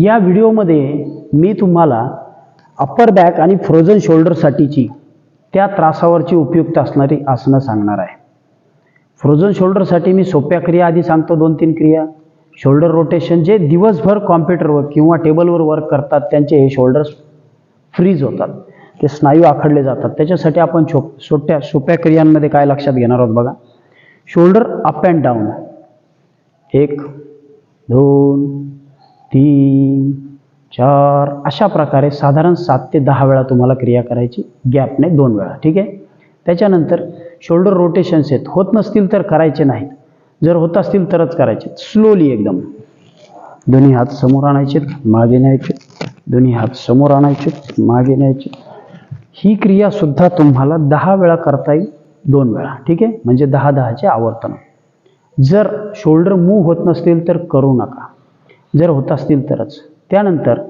या व्हिडिओमध्ये मी तुम्हाला अप्पर बॅक आणि फ्रोझन शोल्डरसाठीची त्या त्रासावरची उपयुक्त असणारी आसनं सांगणार आहे. फ्रोझन शोल्डरसाठी मी सोप्या क्रिया आधी सांगतो दोन तीन क्रिया. शोल्डर रोटेशन जे दिवसभर कॉम्प्युटरवर किंवा टेबलवर वर्क करतात त्यांचे हे शोल्डर्स फ्रीज होतात. ते स्नायू आखडले जातात. त्याच्यासाठी आपण छो सोट्या सोप्या क्रियांमध्ये काय लक्षात घेणार आहोत बघा. शोल्डर अप अँड डाऊन एक दोन तीन चार अशा प्रकारे साधारण सात ते दहा वेळा तुम्हाला क्रिया करायची. गॅपने दोन वेळा ठीक आहे? त्याच्यानंतर शोल्डर रोटेशन्स आहेत. होत नसतील तर करायचे नाहीत. जर होत असतील तरच करायचे. स्लोली एकदम. दोन्ही हात समोर आणायचे मागे न्यायचे. दोन्ही हात समोर आणायचे मागे न्यायचे. ही क्रियासुद्धा तुम्हाला दहा वेळा करता येईल दोन वेळा ठीक आहे? म्हणजे दहा दहाचे आवर्तन. जर शोल्डर मूव होत नसतील तर करू नका. जर होत असतील तरच. त्यानंतर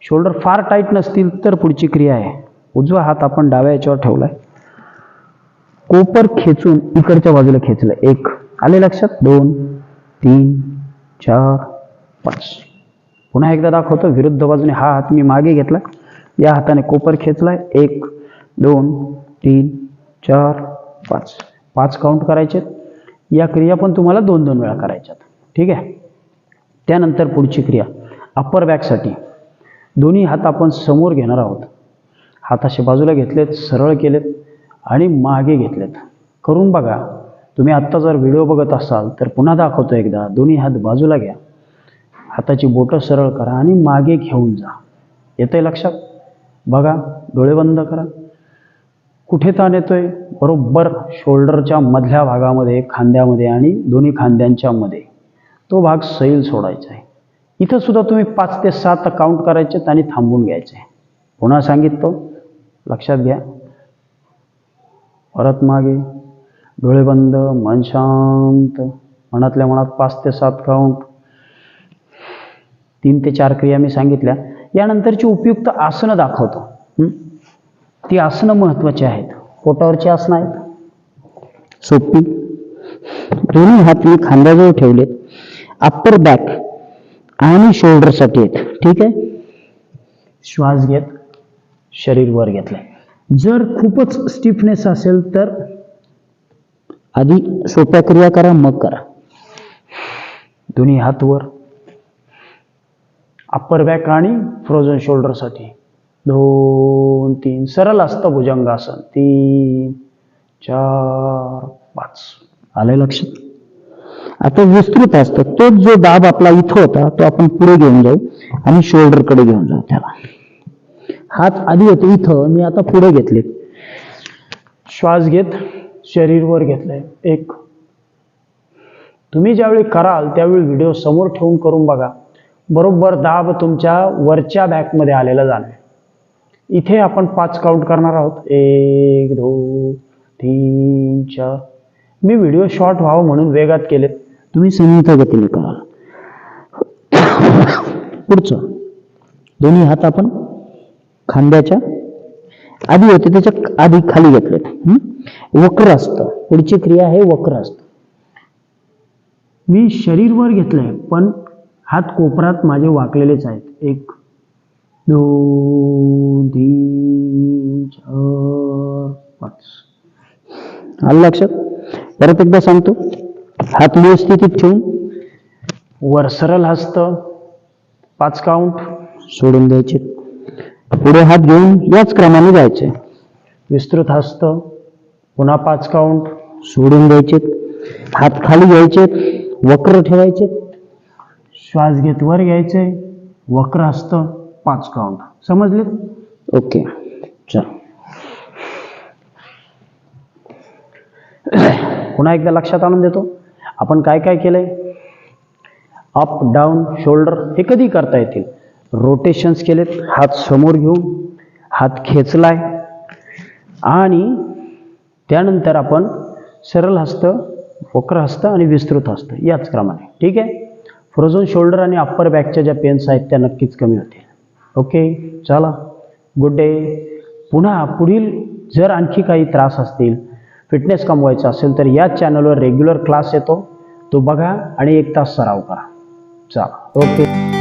शोल्डर फार टाईट नसतील तर पुढची क्रिया आहे. उजवा हात आपण डाव्या याच्यावर ठेवला आहे कोपर खेचून इकडच्या बाजूला खेचलं. एक. आले लक्षात? दोन. तीन. चार. पाच. पुन्हा एकदा दाखवतो. विरुद्ध बाजूने हा हात मी मागे घेतला. या हाताने कोपर खेचलाय. एक. दोन. तीन. चार. पाच. पाच काउंट करायचे या क्रिया पण तुम्हाला दोन दोन वेळा करायच्यात. ठीक आहे? त्यानंतर पुढची क्रिया अप्पर बॅकसाठी दोन्ही हात आपण समोर घेणार आहोत. हात बाजूला घेतलेत सरळ केलेत आणि मागे घेतलेत. करून बघा तुम्ही आत्ता जर व्हिडिओ बघत असाल तर पुन्हा दाखवतो एकदा दोन्ही हात बाजूला घ्या. हाताची बोटं सरळ करा आणि मागे घेऊन जा. येतंय लक्षात? बघा डोळे बंद करा. कुठे ताण येतोय? बरोबर शोल्डरच्या मधल्या भागामध्ये खांद्यामध्ये आणि दोन्ही खांद्यांच्यामध्ये तो भाग सैल सोडायचा आहे. इथं सुद्धा तुम्ही पाच ते सात काउंट करायचेत आणि थांबून घ्यायचे. पुन्हा सांगितलं लक्षात घ्या. परत मागे डोळे बंद मन शांत मनातल्या मनात पाच ते सात काउंट तीन ते चार क्रिया मी सांगितल्या. यानंतरची उपयुक्त आसनं दाखवतो. ती आसनं महत्त्वाची आहेत. पोटावरची आसनं आहेत. सोपी. दोन्ही हात मी खांद्याजवळ ठेवलेत. अप्पर बॅक आणि शोल्डरसाठी आहेत. ठीक आहे? श्वास घेत शरीर वर घेतलंय. जर खूपच स्टिफनेस असेल तर? आधी सोप्या क्रिया करा मग करा. दोन्ही हात वर अप्पर बॅक आणि फ्रोझन शोल्डरसाठी दोन तीन. सरळ असतं भुजंगासन. तीन चार पाच. आलंय लक्षात? आता विस्तृत असतं. तोच जो दाब आपला इथं होता तो आपण पुढे घेऊन जाऊ आणि शोल्डरकडे घेऊन जाऊ त्याला. हात आधी होते इथं मी आता पुढे घेतले. श्वास घेत शरीर वर घेतलंय. एक. तुम्ही ज्यावेळी कराल त्यावेळी व्हिडिओ समोर ठेवून करून बघा. बरोबर दाब तुमच्या वरच्या बॅकमध्ये आलेला जाणार इथे आपण पाच काउंट करणार आहोत. एक दोन तीन चार. मी व्हिडिओ शॉर्ट व्हावं म्हणून वेगात केलेत. तुम्ही संहिता गतीने करा. पुढचं. दोन्ही हात आपण खांद्याच्या आधी होते त्याच्या आधी खाली घेतलेत. वक्र असतं पुढची क्रिया आहे वक्र असतं मी शरीर वर घेतलंय पण हात कोपरात माझे वाकलेलेच आहेत. एक दोन तीन चार पाच. आलं लक्षात? परत एकदा सांगतो. हात मूळ स्थितीत ठेवून. वर सरळ हस्त. पाच काउंट सोडून द्यायचे. पुढे हात घेऊन याच क्रमाने जायचे. विस्तृत हस्त. पुन्हा पाच काउंट सोडून द्यायचे. हात खाली घ्यायचे. वक्र ठेवायचे. श्वास घेत वर घ्यायचे. वक्र हस्त. पाच काउंट समजले? ओके. चल. पुन्हा एकदा लक्षात आणून देतो. आपण काय काय केलंय? अप डाऊन शोल्डर हे कधी करता येतील? रोटेशन्स केलेत. हात समोर घेऊन हात खेचलाय. आणि त्यानंतर आपण सरळ हस्त वक्र हस्त आणि विस्तृत हस्तं. याच क्रमाने ठीक आहे? फ्रोझन शोल्डर आणि अप्पर बॅकच्या ज्या पेन्स आहेत त्या नक्कीच कमी होतील. ओके चला. गुड डे पुन्हा पुढील जर आणखी काही त्रास असतील फिटनेस कमवायचा असेल तर याच चॅनलवर रेग्युलर क्लास येतो. तो बघा आणि एक तास सराव करा. चला. ओके